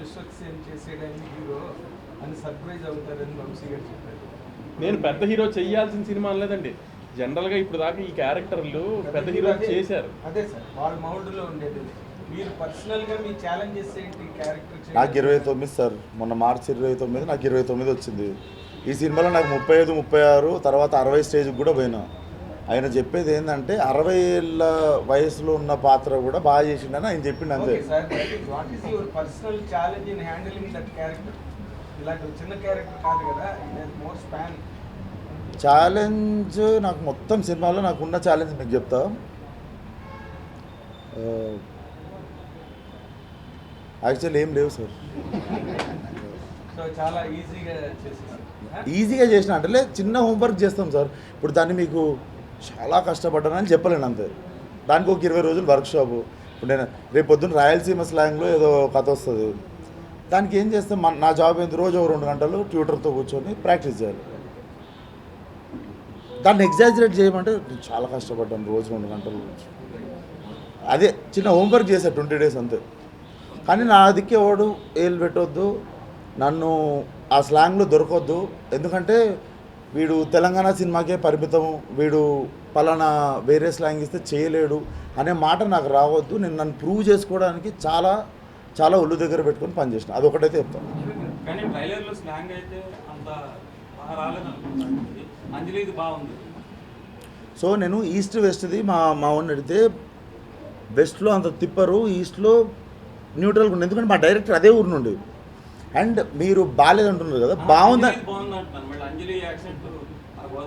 విశ్వక్సేన్ చేసేయడానికి హీరో అని సర్ప్రైజ్ అవుతారని వంశీ గారు చెప్పారు. నేను పెద్ద హీరో చెయ్యాల్సిన సినిమా అనలేదండి. జనరల్గా ఇప్పుడు దాకా ఈ క్యారెక్టర్లు పెద్ద హీరో చేశారు. అదే సార్ వాళ్ళ మౌల్డ్లో ఉండేది మీరు పర్సనల్గా మీ ఛాలెంజెస్ ఏంటి క్యారెక్టర్ నాకు ఇరవై తొమ్మిది సార్. మొన్న మార్చి ఇరవై తొమ్మిది నాకు ఇరవై తొమ్మిది వచ్చింది. ఈ సినిమాలో నాకు ముప్పై ఐదు ముప్పై ఆరు తర్వాత అరవై స్టేజ్కి కూడా పోయినా. ఆయన చెప్పేది ఏంటంటే అరవై ఏళ్ళ వయసులో ఉన్న పాత్ర కూడా బాగా చేసిండని ఆయన చెప్పిండు అంతే. ఛాలెంజ్ నాకు మొత్తం సినిమాలో నాకు ఉన్న ఛాలెంజ్ మీకు చెప్తా. యాక్చువల్లీ ఏం లేవు సార్. ఈజీగా చేసిన అంటే చిన్న హోంవర్క్ చేస్తాం సార్. ఇప్పుడు దాన్ని మీకు చాలా కష్టపడ్డానని చెప్పలేను అంతే. దానికి ఒక ఇరవై రోజులు వర్క్ షాపు ఇప్పుడు నేను రేపు పొద్దున్న రాయలసీమ స్లాంగ్లో ఏదో కథ వస్తుంది. దానికి ఏం చేస్తే? మన నా జాబ్ ఏంది? రోజు ఒక రెండు గంటలు ట్యూటర్తో కూర్చొని ప్రాక్టీస్ చేయాలి. దాన్ని ఎగ్జాజరేట్ చేయమంటే నేను చాలా కష్టపడ్డాను రోజు రెండు గంటలు అదే చిన్న హోంవర్క్ చేశా ట్వంటీ డేస్ అంతే. కానీ నా దిక్కే వాడు ఏలు పెట్టొద్దు నన్ను ఆ స్లాంగ్లో దొరకొద్దు. ఎందుకంటే వీడు తెలంగాణ సినిమాకే పరిమితం వీడు పలానా వేరే స్లాంగ్ ఇస్తే చేయలేడు అనే మాట నాకు రావద్దు. నేను నన్ను ప్రూవ్ చేసుకోవడానికి చాలా చాలా ఒళ్ళు దగ్గర పెట్టుకొని పనిచేసిన. అది ఒకటైతే చెప్తాను సో నేను ఈస్ట్ వెస్ట్ది మా మా వాడిని అడిగితే వెస్ట్లో అంత తిప్పరు ఈస్ట్లో న్యూట్రల్గా ఉండే. ఎందుకంటే మా డైరెక్టర్ అదే ఊరు నుండి. అండ్ మీరు బాగాలేదంటున్నారు కదా బాగుందా?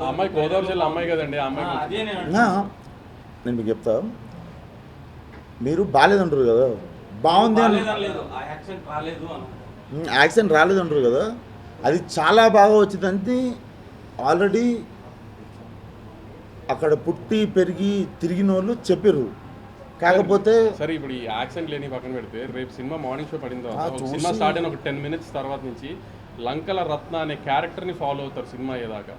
అమ్మాయి గోదావరి జిల్లా అమ్మాయి కదండి ఆ అమ్మాయి అదే నేను మీకు చెప్తా. మీరు బాగాలేదంటారు కదా బాగుంది యాక్సెంట్ రాలేదు యాక్సిడెంట్ రాలేదంటారు కదా అది చాలా బాగా వచ్చిందంటే ఆల్రెడీ అక్కడ పుట్టి పెరిగి తిరిగిన వాళ్ళు చెప్పారు కాకపోతే సరే ఇప్పుడు ఈ యాక్సెంట్ లేని పక్కన పెడితే రేపు సినిమా మార్నింగ్ షో చూసి- సినిమా స్టార్ట్ అయిన ఒక టెన్ మినిట్స్ తర్వాత నుంచి లంకల రత్న అనే క్యారెక్టర్ని ఫాలో అవుతారు సినిమా అయ్యేదాకా.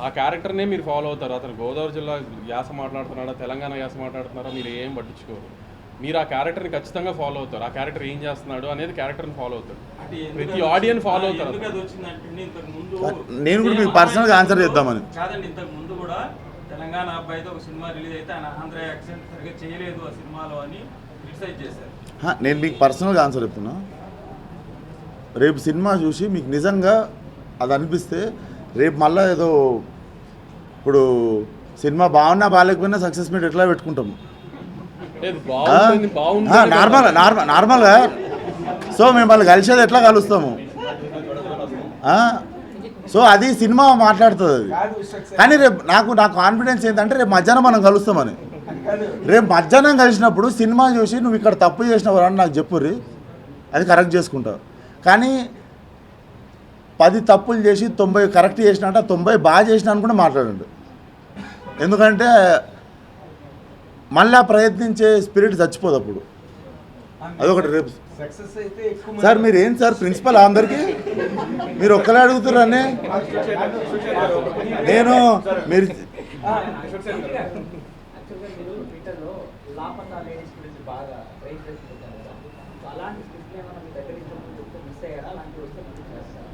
ఆ క్యారెక్టర్నే మీరు ఫాలో అవుతారు? అతను గోదావరి జిల్లా యాస మాట్లాడుతున్నాడా? తెలంగాణ యాస మాట్లాడుతున్నారా? మీరు ఏం పట్టించుకోరు. మీరు ఆ క్యారెక్టర్ని ఖచ్చితంగా ఫాలో అవుతారు. ఆ క్యారెక్టర్ ఏం చేస్తున్నాడు అనేది క్యారెక్టర్ని ఫాలో అవుతారు. ప్రతి ఆడియన్స్ ఫాలో అవుతారు. నేను కూడా మీకు personal గా answer చేద్దామని. కాదండి ఇంతకు ముందు కూడా తెలంగాణ అబ్బాయితో ఒక సినిమా రిలీజ్ అయితే ఆయన ఆంధ్ర యాక్సెంట్ సరిగ్గా చేయలేదు ఆ సినిమాలో అని క్రిటిసైజ్ చేశారు. హా, నేను మీకు పర్సనల్గా ఆన్సర్ చెప్తున్నా. రేపు సినిమా చూసి మీకు నిజంగా అది అనిపిస్తే రేపు మళ్ళీ ఏదో ఇప్పుడు సినిమా బాగున్నా బాగాలేకపోయినా సక్సెస్ మీట్ ఎట్లా పెట్టుకుంటాం లేదు బాగుంది బాగుంది నార్మల్ నార్మల్ నార్మల్గా. సో మేము వాళ్ళు కలిసేది ఎట్లా కలుస్తాము? ఆ? సో అది సినిమా మాట్లాడుతుంది అది. కానీ రేపు నాకు నా కాన్ఫిడెన్స్ ఏంటంటే రేపు మధ్యాహ్నం మనం కలుస్తామని. రేపు మధ్యాహ్నం కలిసినప్పుడు సినిమా చూసి నువ్వు ఇక్కడ తప్పు చేసినావు అని నాకు చెప్పుర్రి. అది కరెక్ట్ చేసుకుంటా. కానీ పది తప్పులు చేసి తొంభై కరెక్ట్ చేసినట్ట తొంభై బాగా చేసిన అని కూడా మాట్లాడండి. ఎందుకంటే మళ్ళా ప్రయత్నించే స్పిరిట్ చచ్చిపోదు అప్పుడు. అదొకటి రేపు. సార్ మీరు ఏంటి సార్ ప్రిన్సిపల్ అందరికీ? మీరు ఒక్కలే అడుగుతారని నేను మీరు ట్విట్టర్లో లాపతా లేడీస్ గురించి బాగా రైట్ చేస్తుంటారు కదా సో అలాంటి స్క్రిప్ట్ ఏమైనా మీ దగ్గర ఇంతకుముందు మిస్ అయ్యారా అలాంటివి వస్తే మళ్ళీ చేస్తారా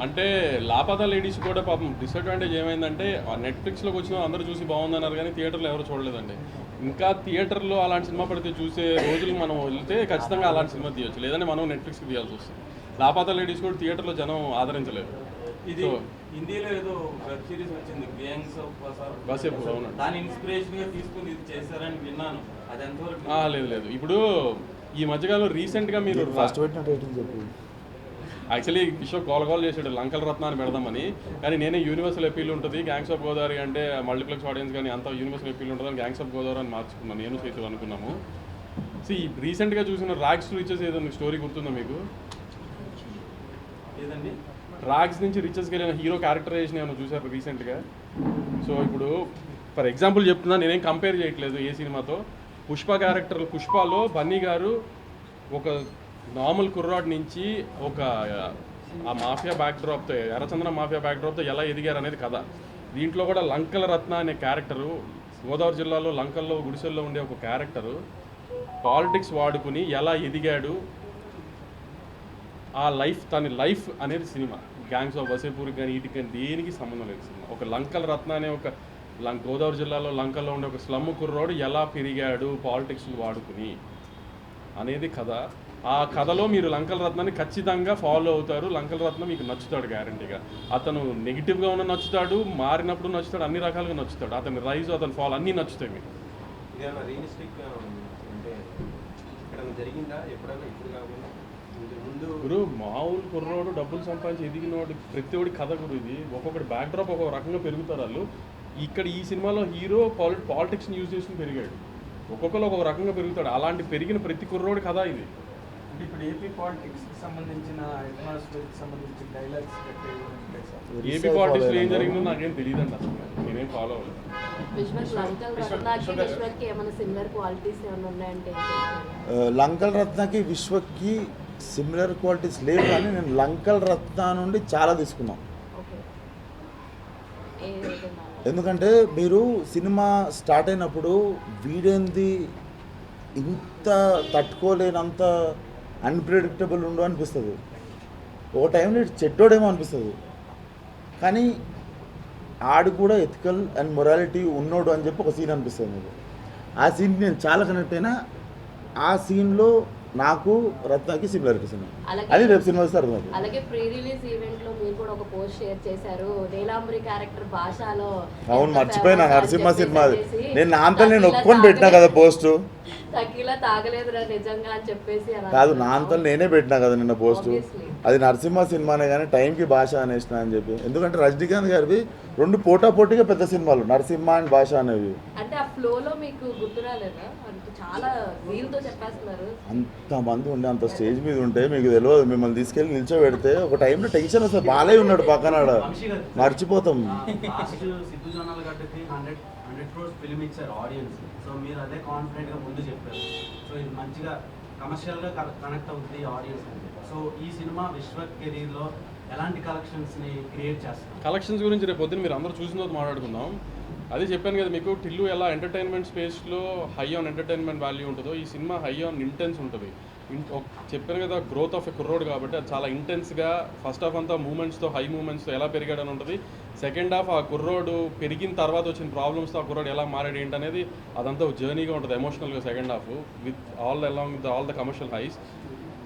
అంటే లాపతా లేడీస్ కూడా పాపం డిసడ్వాంటేజ్ ఏమైందంటే ఆ నెట్ఫ్లిక్స్లోకి వచ్చిన అందరూ చూసి బాగుందన్నారు కానీ థియేటర్లో ఎవరు చూడలేదండి. ఇంకా థియేటర్లో అలాంటి సినిమా పడితే చూసే రోజులు మనం వెళ్తే ఖచ్చితంగా అలాంటి సినిమా తీయొచ్చు. లేదంటే మనం నెట్ఫ్లిక్స్కి తీయాల్సి వస్తుంది. లాపతా లేడీస్ కూడా థియేటర్లో జనం ఆదరించలేదు. ఇది హిందీలో ఏదో వెబ్ సిరీస్ వచ్చింది గ్యాంగ్స్ ఆఫ్ దాని ఇన్స్పిరేషన్గా తీసుకుని ఇది చేశారని విన్నాను. అది ఎంతవరకు ఆ, లేదు లేదు. ఇప్పుడు ఈ మధ్యకాలంలో రీసెంట్గా మీరు ఫస్ట్ పెట్టిన చెప్పు. యాక్చువల్లీ కిషోర్ గోలగోలు చేశాడు. లంకల లంకల్ పెడదామని. కానీ నేనే యూనివర్సల్ అపీల్ ఉంటుంది. గ్యాంగ్స్ ఆఫ్ గోదావరి అంటే మల్టీప్లెక్స్ ఆడియన్స్ కానీ అంత యూనివర్సల్ అపీల్ ఉంటుందని గ్యాంగ్స్ ఆఫ్ గోదావరి అని మార్చుకున్నాను నేను సైతం అనుకున్నాము. సి రీసెంట్గా చూసిన రాక్స్ రీచెస్ ఏదో స్టోరీ గుర్తుందా మీకు? ఏదండి? రాగ్స్ నుంచి రిచెస్కి వెళ్ళిన హీరో క్యారెక్టరైజేషన్ ఏమైనా చూసారు రీసెంట్గా సో ఇప్పుడు ఫర్ ఎగ్జాంపుల్ చెప్తున్నా నేనేం కంపేర్ చేయట్లేదు ఏ సినిమాతో. పుష్ప క్యారెక్టర్ పుష్పలో బన్నీ గారు ఒక నార్మల్ కుర్రాడ్ నుంచి ఒక ఆ మాఫియా బ్యాక్డ్రాప్తో ఎర్రచంద్ర మాఫియా బ్యాక్డ్రాప్తో ఎలా ఎదిగారు అనేది కథ. దీంట్లో కూడా లంకల రత్న అనే క్యారెక్టరు గోదావరి జిల్లాలో లంకల్లో గుడిసెల్లో ఉండే ఒక క్యారెక్టరు పాలిటిక్స్ వాడుకుని ఎలా ఎదిగాడు ఆ లైఫ్ తన లైఫ్ అనేది సినిమా. గ్యాంగ్స్ ఆఫ్ వసేపూర్ కానీ వీటికి కానీ దేనికి సంబంధం లేదు సినిమా. ఒక లంకల రత్న అనే ఒక లం గోదావరి జిల్లాలో లంకలో ఉండే ఒక స్లమ్ కుర్రోడు ఎలా పెరిగాడు పాలిటిక్స్ వాడుకుని అనేది కథ. ఆ కథలో మీరు లంకల రత్నాన్ని ఖచ్చితంగా ఫాలో అవుతారు. లంకల రత్నం మీకు నచ్చుతాడు గ్యారంటీగా అతను నెగిటివ్గా ఉన్న నచ్చుతాడు మారినప్పుడు నచ్చుతాడు అన్ని రకాలుగా నచ్చుతాడు. అతని రైజ్ అతని ఫాల్ అన్నీ నచ్చుతాయి మీకు. గురు మామూలు కుర్రోడు డబ్బులు సంపాదించి ఎదిగినోడు ప్రతి ఒడి కథ గురు ఇది. ఒక్కొక్కటి బ్యాక్ డ్రాప్ ఒక్కొక్క రకంగా పెరుగుతారు వాళ్ళు. ఇక్కడ ఈ సినిమాలో హీరో పాలి పాలిటిక్స్ని యూజ్ చేసుకుని పెరిగాడు. ఒక్కొక్కరు ఒక్కొక్క రకంగా పెరుగుతాడు. అలాంటి పెరిగిన ప్రతి కుర్రోడి కథ ఇది. ఇప్పుడు ఏపీ పాలిటిక్స్కి సంబంధించిన అట్మాస్ఫియర్కి సంబంధించిన డైలాగ్స్ ఏపీ పాలిటిక్స్లో ఏం జరిగిందో నాకేం తెలియదండి అసలు. నేనేం ఫాలో అవ్వలేదు. లంకల్ రత్నాకి విశ్వకి సిమిలర్ క్వాలిటీస్ లేవు కానీ నేను లంకల్ రత్న నుండి చాలా విధంగా? ఎందుకంటే మీరు సినిమా స్టార్ట్ అయినప్పుడు వీడేంది ఇంత తట్టుకోలేనంత అన్ప్రిడిక్టబుల్ ఉండు అనిపిస్తుంది. ఓ టైంలో ఇటు చెడ్డోడేమో అనిపిస్తుంది. కానీ ఆడు కూడా ఎథికల్ అండ్ మొరాలిటీ ఉన్నోడు అని చెప్పి ఒక సీన్ అనిపిస్తుంది ఆ సీన్కి నేను చాలా కనెక్ట్ అయినా ఆ సీన్లో నాకు రత్నకి సిమిలారిటీస్ ఉన్నాయి అది రేపు సినిమా అర్థమవుతుంది. అలాగే ప్రీ రిలీజ్ ఈవెంట్లో మీరు కూడా ఒక పోస్ట్ షేర్ చేశారు. నీలాంబరి క్యారెక్టర్ భాషలో అవును మర్చిపోయినా నరసింహ సినిమా నేను నా అంతా నేను ఒప్పుకొని పెట్టినా కదా పోస్టు తకిలా తాగలేదురా నిజంగా అని చెప్పేసి అలా కాదు నా అంటున్నావు. అంతా నేనే పెట్టినా కదా నిన్న పోస్ట్. అది నరసింహ సినిమానే కానీ టైంకి భాష అనేసిన అని చెప్పి. ఎందుకంటే రజనీకాంత్ గారివి రెండు పోటా పోటీగా పెద్ద సినిమాలు నరసింహ అండ్ భాష అనేవి. చెప్పేస్తున్నారు. అంతమంది ఉండే అంత స్టేజ్ మీద ఉంటే మీకు తెలియదు. మిమ్మల్ని తీసుకెళ్ళి నిల్చోబెడితే ఒక టైంలో టెన్షన్ వస్తుంది. బాలయ్య ఉన్నాడు పక్కన ఆడ. మర్చిపోతాం సో మీరు అదే కాన్ఫిడెంట్గా ముందు చెప్పారు. సో ఇది మంచిగా కమర్షియల్గా కనెక్ట్ అవుతుంది ఆడియన్స్ సో ఈ సినిమా విశ్వ కెరీర్లో ఎలాంటి కలెక్షన్స్ని క్రియేట్ చేస్తారు కలెక్షన్స్ గురించి రేపు పొద్దున్న మీరు అందరూ చూసిన తర్వాత మాట్లాడుకుందాం. అదే చెప్పాను కదా మీకు టిల్లు ఎలా ఎంటర్టైన్మెంట్ స్పేస్లో హై ఆన్ ఎంటర్టైన్మెంట్ వాల్యూ ఉంటుందో ఈ సినిమా హై ఆన్ ఇంటెన్స్ ఉంటుంది. చెప్పాను కదా గ్రోత్ ఆఫ్ ఎ కుర్రోడ్ కాబట్టి అది చాలా ఇంటెన్స్గా ఫస్ట్ హాఫ్ అంతా మూమెంట్స్తో హై మూమెంట్స్తో ఎలా పెరిగాడని ఉంటుంది. సెకండ్ హాఫ్ ఆ కుర్రోడు పెరిగిన తర్వాత వచ్చిన ప్రాబ్లమ్స్తో ఆ కుర్రోడు ఎలా మారాడు ఏంటనేది అదంతా ఒక జర్నీగా ఉంటుంది ఎమోషనల్గా second half with all along with all the commercial highs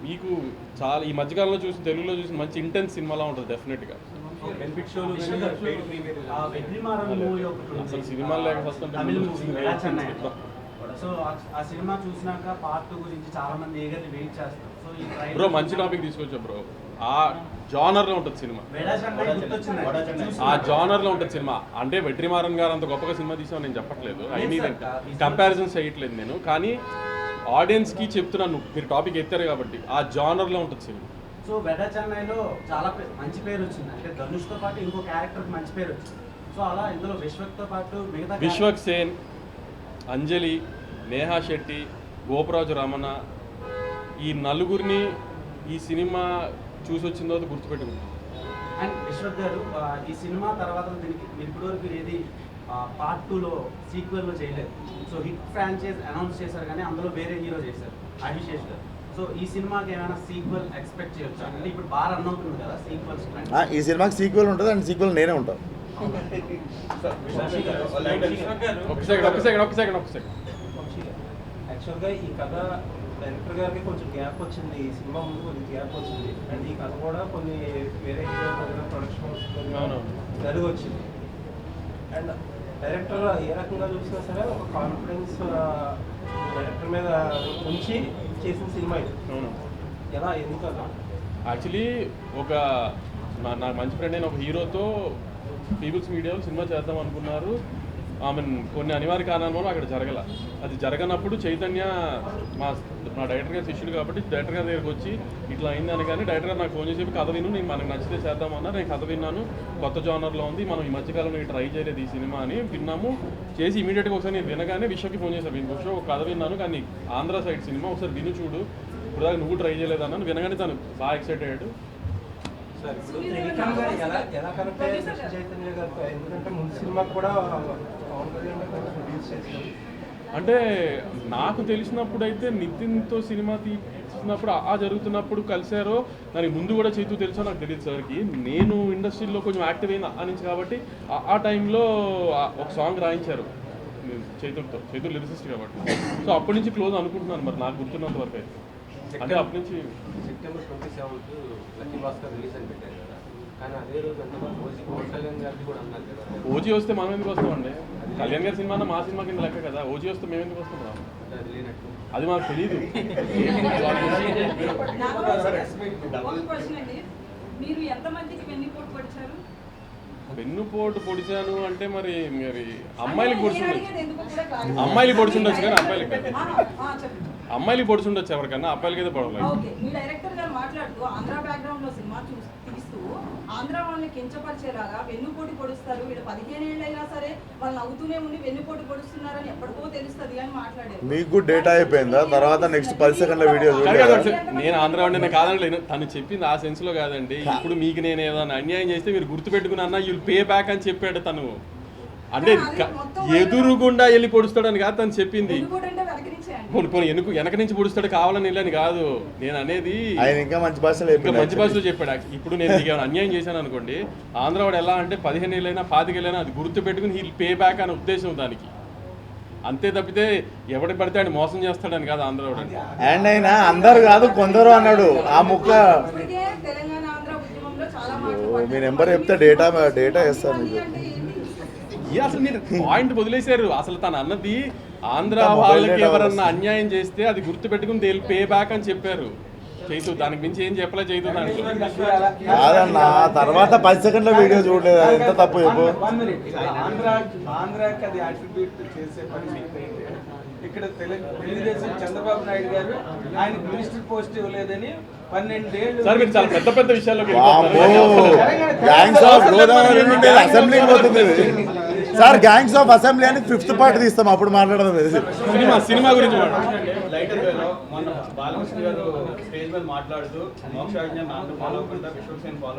మీకు చాలా ఈ మధ్యకాలంలో చూసిన తెలుగులో చూసిన మంచి ఇంటెన్స్ సినిమాలా ఉంటుంది డెఫినెట్గా. అసలు సినిమాలు లేక ఫస్ట్. సో ఆ- ఆ సినిమా చూసినాక పార్ట్ టూ గురించి చాలా మంది ఏగర్లీ వెయిట్ చేస్తారు. సో ఈ trailer బ్రో మంచి టాపిక్ తీసుకొచ్చా బ్రో? ఆ జానర్లో ఉంటుంది సినిమా. చూసి- ఆ జానర్లో ఉంటుంది సినిమా. అంటే వెట్రిమారన్ గారు అంత గొప్పగా సినిమా తీసామని నేను చెప్పట్లేదు. ఐ మీన్ కంపారిజన్స్ చేయట్లేదు నేను. కానీ ఆడియన్స్కి చెప్తున్నాను మీరు టాపిక్ ఎత్తారు కాబట్టి ఆ జానర్లో ఉంటుంది సినిమా. సో వెడ చెన్నైలో చాలా మంచి పేరు వచ్చింది అంటే ధనుష్తో పాటు ఇంకో క్యారెక్టర్ మంచి పేరు వచ్చింది సో అలా ఇందులో విశ్వక్తో పాటు మిగతా విశ్వక్ సేన్ అంజలి నేహా శెట్టి గోపరాజు రమణ ఈ నలుగురిని ఈ సినిమా చూసి వచ్చిన తర్వాత గుర్తుపెట్టుకుంటాం అండ్ విశ్వక్ గారు ఈ సినిమా తర్వాత దీనికి ఇప్పటివరకు ఏది పార్ట్ టూలో సీక్వెల్లో చేయలేదు. సో హిట్ ఫ్రాంచైజ్ అనౌన్స్ చేశారు కానీ అందులో వేరే హీరో చేశారు అభిషేక్ గారు. సో ఈ సినిమాకి ఏమైనా సీక్వెల్ ఎక్స్పెక్ట్ చేయొచ్చు? అంటే ఇప్పుడు బాగా రన్ అవుతుంది కదా సీక్వెల్స్ ఆ, ఈ సినిమాకి సీక్వెల్ ఉంటుంది అండ్ సీక్వెల్ నేనే ఉంటాను విశ్వక్ గారు ఒక సెకండ్ ఒక సెకండ్ ఒక సెకండ్ ఒక సెకండ్ యాక్చువల్గా ఈ కథ డైరెక్టర్ గారికి కొంచెం గ్యాప్ వచ్చింది ఈ సినిమా ముందు కొంచెం గ్యాప్ వచ్చింది. అండ్ ఈ కథ కూడా కొన్ని వేరే హీరో ప్రొడక్షన్. జరిగి వచ్చింది అండ్ డైరెక్టర్ ఏ రకంగా చూసినా సరే ఒక కాన్ఫిడెన్స్ డైరెక్టర్ మీద ఉంచి చేసిన సినిమా ఇది. అవును. ఎలా ఎందుకలా యాక్చువల్లీ ఒక నా మంచి ఫ్రెండ్ అయిన ఒక హీరోతో పీపుల్స్ మీడియాలో సినిమా చేద్దాం అనుకున్నారు. ఆమె కొన్ని అనివార్య కారణాల వల్ల అక్కడ జరగల. అది జరగనప్పుడు చైతన్య మా మా డైరెక్టర్ గారి శిష్యుడు కాబట్టి డైరెక్టర్ గారి దగ్గరికి వచ్చి ఇట్లా అయింది అని కానీ డైరెక్టర్ గారు నాకు ఫోన్ చేసి కథ విను నేను మనకు నచ్చితే చేద్దామన్నా నేను కథ విన్నాను. కొత్త జానర్లో ఉంది. మనం ఈ మధ్యకాలంలో ట్రై చేయలేదు ఈ సినిమా అని విన్నాము. చేసి ఇమీడియట్గా ఒకసారి నేను వినగానే విశ్వకి ఫోన్ చేశాను. విను ఒక కథ విన్నాను కానీ ఆంధ్ర సైడ్ సినిమా ఒకసారి విను చూడు. ఇప్పుడు దాకా నువ్వు ట్రై చేయలేదు అన్నాను. వినగానే తను బాగా ఎక్సైట్ అయ్యాడు. అంటే నాకు తెలిసినప్పుడు అయితే నితిన్తో సినిమా తీసినప్పుడు ఆ జరుగుతున్నప్పుడు కలిశారో దానికి ముందు కూడా చేతు తెలుసో నాకు తెలియదు సార్కి. నేను ఇండస్ట్రీలో కొంచెం యాక్టివ్ అయిన ఆ నుంచి కాబట్టి ఆ- టైంలో ఒక సాంగ్ రాయించారు. చేతులతో చేతులు లిరిసిస్ట్ కాబట్టి. సో అప్పటి నుంచి క్లోజ్ అనుకుంటున్నాను మరి నాకు గుర్తున్నంత వరకు అయితే అంటే అప్పటి నుంచి September twenty seventh lucky Bhaskar release అని పెట్టారు కదా. కానీ అదే రోజు అంతా ఓజీ పవన్ కళ్యాణ్ గారిది కూడా అన్నారు కదా. ఓజీ వస్తే మనం ఎందుకు వస్తామండి? కళ్యాణ్ గారి సినిమా మా సినిమా కింద లెక్క కదా. ఓజీ వస్తే మేము ఎందుకు వస్తాం అది లేనట్టు. అది మాకు తెలియదు మీరు ఎంతమందికి వెన్నుపోటు పడిచారు? వెన్నుపోటు పొడిచాను అంటే మరి మరి అమ్మాయిలకి పొడిచుండొచ్చు. అమ్మాయిలకి పొడిచుండొచ్చు కానీ అబ్బాయిలకి అమ్మాయిలకి పొడిచుండొచ్చు ఎవరికన్నా అబ్బాయిలకి అయితే పడలేదు ఓకే మీ డైరెక్టర్ గారు మాట్లాడుతూ ఆంధ్ర బ్యాక్గ్రౌండ్లో సినిమా చూసి తీస్తూ ఆంధ్ర వాళ్ళని కించపరిచేలాగా వెన్నుపోటు పొడుస్తారు. వీళ్ళు పదిహేను ఏళ్ళైనా సరే వాళ్ళు నవ్వుతూనే ఉండి వెన్నుపోటు పొడుస్తున్నారని ఎప్పటికో తెలుస్తుంది అని మాట్లాడారు. మీకు డేటా అయిపోయిందా? తర్వాత నెక్స్ట్ పది సెకండ్ల వీడియో నేను ఆంధ్ర వాడిని కాదండి తను చెప్పింది ఆ సెన్స్లో కాదండి. ఇప్పుడు మీకు నేను ఏదైనా అన్యాయం చేస్తే మీరు గుర్తుపెట్టుకుని అన్న యూల్ పే బ్యాక్ అని చెప్పాడు తను. అంటే ఎదురుగుండా వెళ్ళి పొడుస్తాడని కాదు తను చెప్పింది. పోనీ పోనీ వెనుక వెనక నుంచి పొడుస్తాడు కావాలని వెళ్ళని కాదు. నేను అనేది ఆయన ఇంకా మంచి భాషలో ఇంకా మంచి చెప్పిండు భాషలో చెప్పాడు. ఇప్పుడు నేను నీకు అన్యాయం చేశాను అనుకోండి ఆంధ్రవాడు ఎలా అంటే పదిహేను ఏళ్ళైనా పాతికేళ్ళైనా అది గుర్తు పెట్టుకుని హీల్ పే బ్యాక్ అనే ఉద్దేశం దానికి. అంతే తప్పితే ఎవడి పడితే ఆయన మోసం చేస్తాడని కాదు ఆంధ్రవాడు అండ్ అయినా అందరు కాదు కొందరు అన్నాడు. ఆ ముక్క ఆంధ్ర మీ. నెంబర్ చెప్తే డేటా డేటా వేస్తాను మీకు. అసలు మీరు పాయింట్ వదిలేశారు. అసలు తను అన్నది ఆంధ్ర వాళ్ళకి ఎవరన్నా. అన్యాయం చేస్తే అది గుర్తు పెట్టుకుని దే పే బ్యాక్ అని చెప్పారు. చైతు దానికి మించి ఏం చెప్పలే చైతు దాంట్లో కాదన్నా తర్వాత పది సెకండ్ల వీడియో చూడలేదు. ఎంత తప్పు చెప్పు. ఆంధ్రాకి అది అట్రిబ్యూట్ చేసే ఏంటి ఇక్కడ తెలు- తెలుగుదేశం చంద్రబాబు నాయుడు గారు ఆయన మినిస్టర్ పోస్ట్ ఇవ్వలేదని పెద్ద పెద్ద అసెంబ్లీకి పోతుంది. సార్ గ్యాంగ్స్ ఆఫ్ అసెంబ్లీ అని ఫిఫ్త్ పార్ట్ తీస్తాం అప్పుడు మాట్లాడదాం సినిమా సినిమా గురించి లైటర్ వేలో మొన్న బాలకృష్ణ గారు స్టేజ్ మీద మాట్లాడుతూ మోక్ష ఫాలో అవ్వకుండా ఫాలో